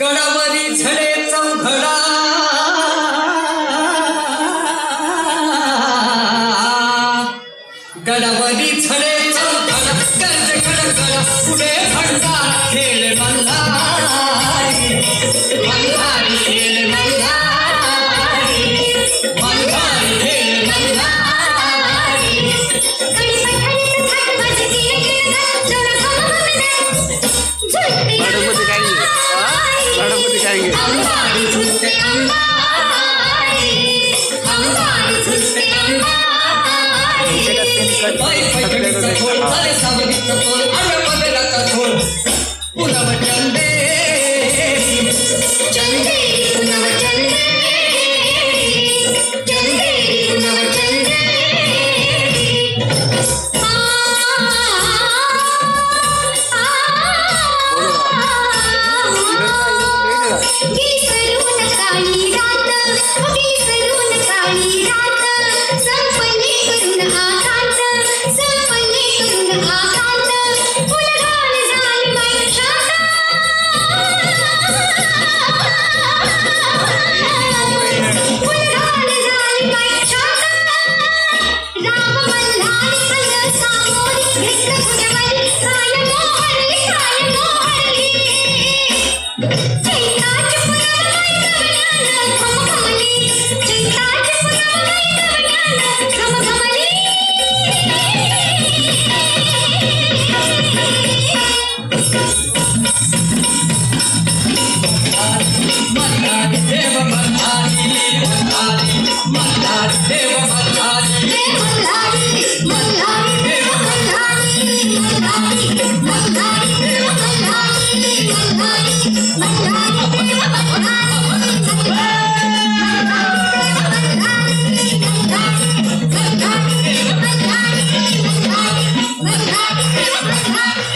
गडावरी झले चौघडा गडावरी झले चौघडा कर्ज खडकडा पुढे भडका खेळ बाई पैठणीचा खोल सावलीचा खोल No! Bye.